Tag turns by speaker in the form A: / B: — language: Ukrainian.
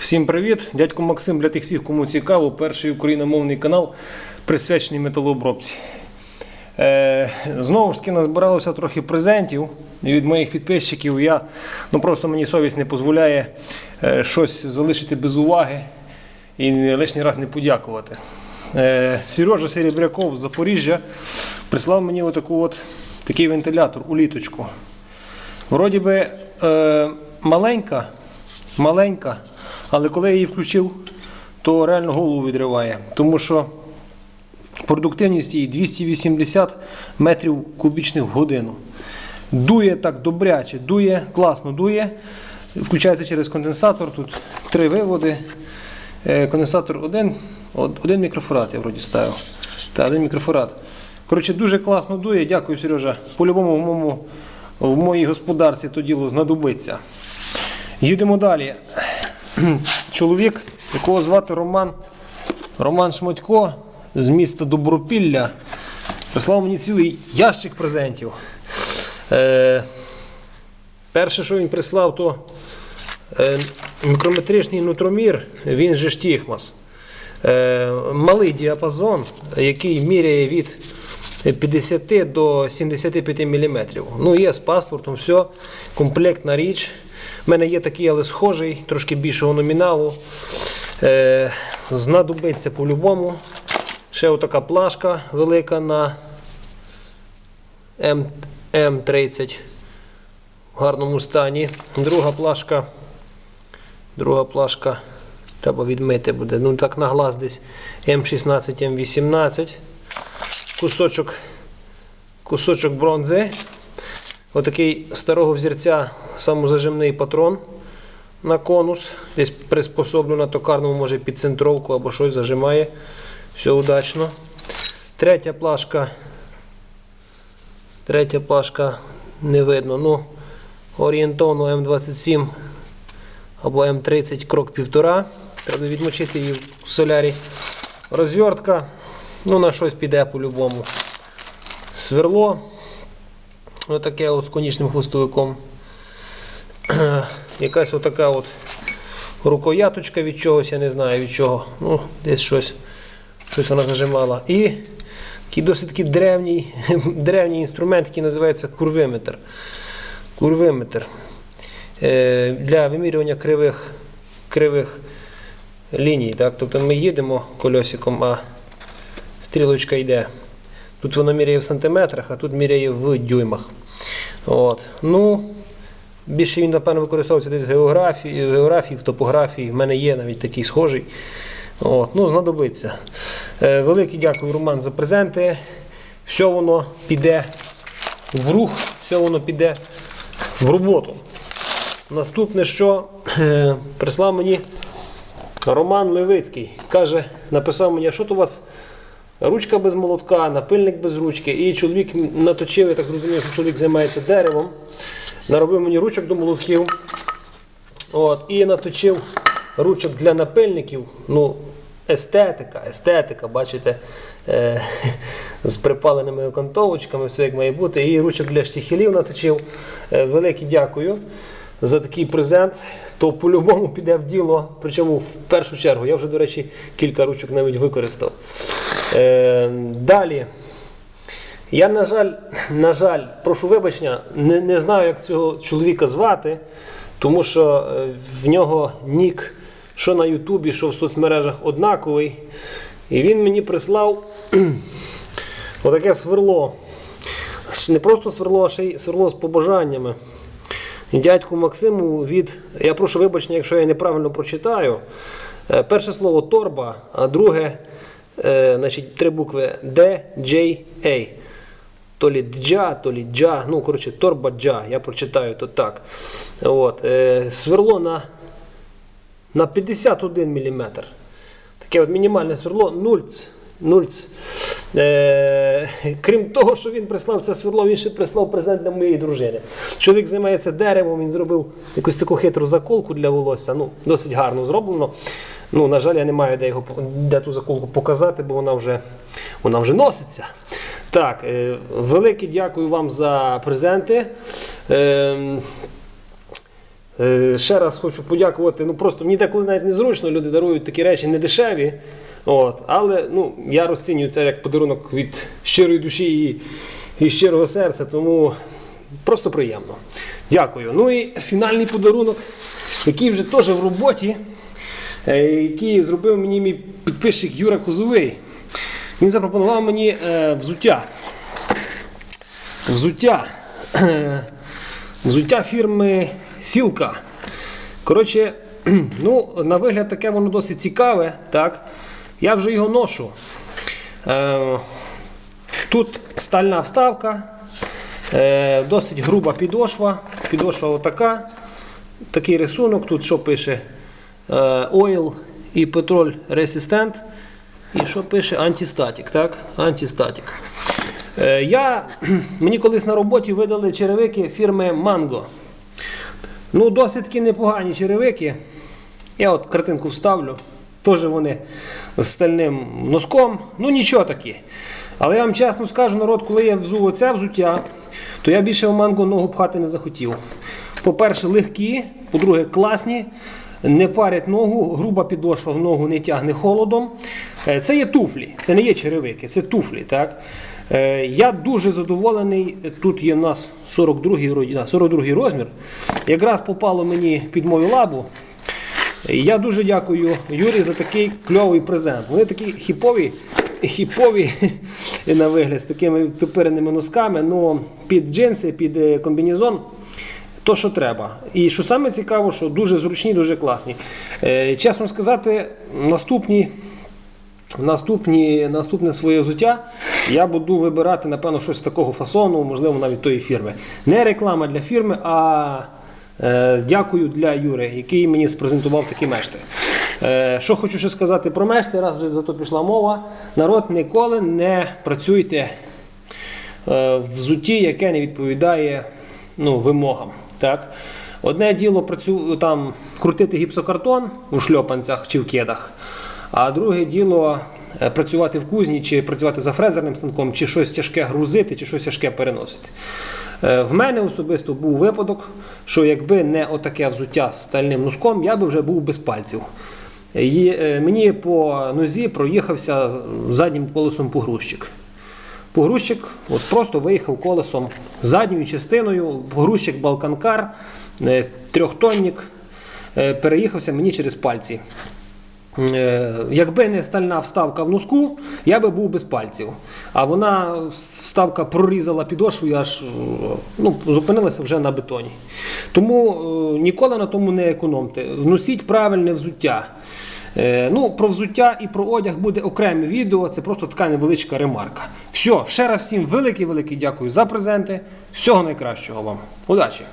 A: Всім привіт! Дядько Максим для тих всіх, кому цікаво, перший україномовний канал присвячений металообробці. Е, знову ж таки назбиралося трохи презентів від моїх підписчиків. Я, ну просто мені совість не дозволяє е, щось залишити без уваги і лишній раз не подякувати. Е, Сережа Серебряков з Запоріжжя прислав мені отаку от, такий вентилятор у літочку. Вроді би е, маленька, маленька, але коли я її включив, то реально голову відриває. Тому що продуктивність її 280 метрів кубічних в годину. Дує так добряче, дує, класно дує. Включається через конденсатор. Тут три виводи. Е, Конденсатор один, один мікрофорат я вроді ставив. Та, один мікрофорат. Коротше, дуже класно дує. Дякую, Сережа. По-любому в, в моїй господарці то діло знадобиться. Їдемо далі. Чоловік, якого звати Роман, Роман Шмотько з міста Добропілля, прислав мені цілий ящик презентів. Е, перше, що він прислав, то е, мікрометричний нутромір, він же штіхмас. Е, малий діапазон, який міряє від 50 до 75 мм. Ну, є з паспортом, все, комплектна річ. У мене є такий, але схожий, трошки більшого номіналу. Е, знадобиться по-любому. Ще отака плашка велика на М, М30 в гарному стані. Друга плашка. Друга плашка. Треба відмити буде. Ну так на глаз десь М16, М18. Кусочок, кусочок бронзи. Отакий старого взірця самозажимний патрон на конус. Десь приспособлю на токарному, може під центровку або щось зажимає. Все удачно. Третя плашка. Третя плашка не видно. Ну, орієнтовно М27 або М30 крок півтора. Треба відмочити її в солярі. Розвертка. Ну, на щось піде по-любому. Сверло. Отаке от з конічним хвостовиком. Якась отака от рукояточка від чогось, я не знаю від чого. Ну, десь щось, щось вона зажимала. І такий досить такий древній, древній інструмент, який називається курвиметр. Курвиметр. Е, для вимірювання кривих, кривих ліній. Так? Тобто ми їдемо кольосиком, а стрілочка йде. Тут воно міряє в сантиметрах, а тут міряє в дюймах. От. Ну, більше він, напевно, використовується десь в географії, в географії, в топографії. В мене є навіть такий схожий. От. Ну, знадобиться. Е, велике дякую, Роман, за презенти. Все воно піде в рух, все воно піде в роботу. Наступне, що е, прислав мені Роман Левицький. Каже, написав мені, що то у вас ручка без молотка, напильник без ручки. І чоловік наточив, я так розумію, що чоловік займається деревом. Наробив мені ручок до молотків. От, і наточив ручок для напильників. Ну, естетика, естетика, бачите, е, з припаленими окантовочками, все як має бути. І ручок для штіхелів наточив. Е, велике дякую за такий презент. То по-любому піде в діло. Причому в першу чергу. Я вже, до речі, кілька ручок навіть використав. Е, далі. Я, на жаль, на жаль, прошу вибачення, не, не знаю, як цього чоловіка звати, тому що е, в нього нік, що на Ютубі, що в соцмережах однаковий. І він мені прислав отаке сверло. Не просто сверло, а ще й сверло з побажаннями. Дядьку Максиму від. Я прошу вибачення, якщо я неправильно прочитаю. Е, Перше слово торба, а друге, е, значить, три букви D, J, A. То лі джа, то лі джа, ну, коротше, торба джа, я прочитаю то так. От, е, сверло на, на 51 мм. Таке от мінімальне сверло, нульц. нульц. Е, крім того, що він прислав це сверло, він ще прислав презент для моєї дружини. Чоловік займається деревом, він зробив якусь таку хитру заколку для волосся. Ну, досить гарно зроблено. Ну, на жаль, я не маю де, його, де ту заколку показати, бо вона вже, вона вже носиться. Так, е, велике дякую вам за презенти. Е, Е, Ще раз хочу подякувати. Ну просто мені деколи навіть незручно, люди дарують такі речі недешеві. От, але ну, я розцінюю це як подарунок від щирої душі і, і щирого серця, тому просто приємно. Дякую. Ну і фінальний подарунок, який вже теж в роботі, який зробив мені мій підписчик Юра Козовий. Він запропонував мені е, взуття. Взуття. Взуття фірми Сілка. Коротше, ну, на вигляд таке воно досить цікаве. Так? Я вже його ношу. Е, тут стальна вставка, е, досить груба підошва. Підошва отака. Такий рисунок. Тут що пише? Е, Oil і Petrol Resistant. І що пише антистатік, так? Антистатік. Е, я, мені колись на роботі видали черевики фірми Mango. Ну, досить непогані черевики. Я от картинку вставлю. Теж вони з стальним носком. Ну нічого такі. Але я вам чесно скажу, народ, коли я взув оце взуття, то я більше в манго ногу пхати не захотів. По-перше, легкі, по-друге, класні, не парять ногу, груба підошва в ногу не тягне холодом. Е, Це є туфлі, це не є черевики, це туфлі. Так? Е, Я дуже задоволений. Тут є в нас 42-й, 42-й розмір. Якраз попало мені під мою лабу. Я дуже дякую Юрі за такий кльовий презент. Вони такі хіпові, хіпові на вигляд з такими тупиреними носками, але під джинси, під е, комбінезон. То, що треба. І що саме цікаво, що дуже зручні, дуже класні. Е, чесно сказати, наступні, наступні, наступне своє взуття я буду вибирати, напевно, щось такого фасону, можливо, навіть тої фірми. Не реклама для фірми, а е, дякую для Юри, який мені спрезентував такі мешти. Е, що хочу ще сказати про мешти, раз вже за то пішла мова. Народ ніколи не працюйте в взутті, яке не відповідає ну, вимогам. Так? Одне діло працю, там, крутити гіпсокартон у шльопанцях чи в кедах, а друге діло е, працювати в кузні, чи працювати за фрезерним станком, чи щось тяжке грузити, чи щось тяжке переносити. Е, В мене особисто був випадок, що якби не отаке взуття з стальним носком, я би вже був без пальців. І, е, мені по нозі проїхався заднім колесом погрузчик. Погрузчик от просто виїхав колесом задньою частиною, погрузчик Балканкар, е, трьохтонник, е, переїхався мені через пальці. Е, Якби не стальна вставка в носку, я би був без пальців. А вона вставка прорізала підошву і аж ну, зупинилася вже на бетоні. Тому ніколи на тому не економте. Носіть правильне взуття. Ну, про взуття і про одяг буде окреме відео. Це просто така невеличка ремарка. Все, ще раз всім велике-велике дякую за презенти. Всього найкращого вам. Удачі!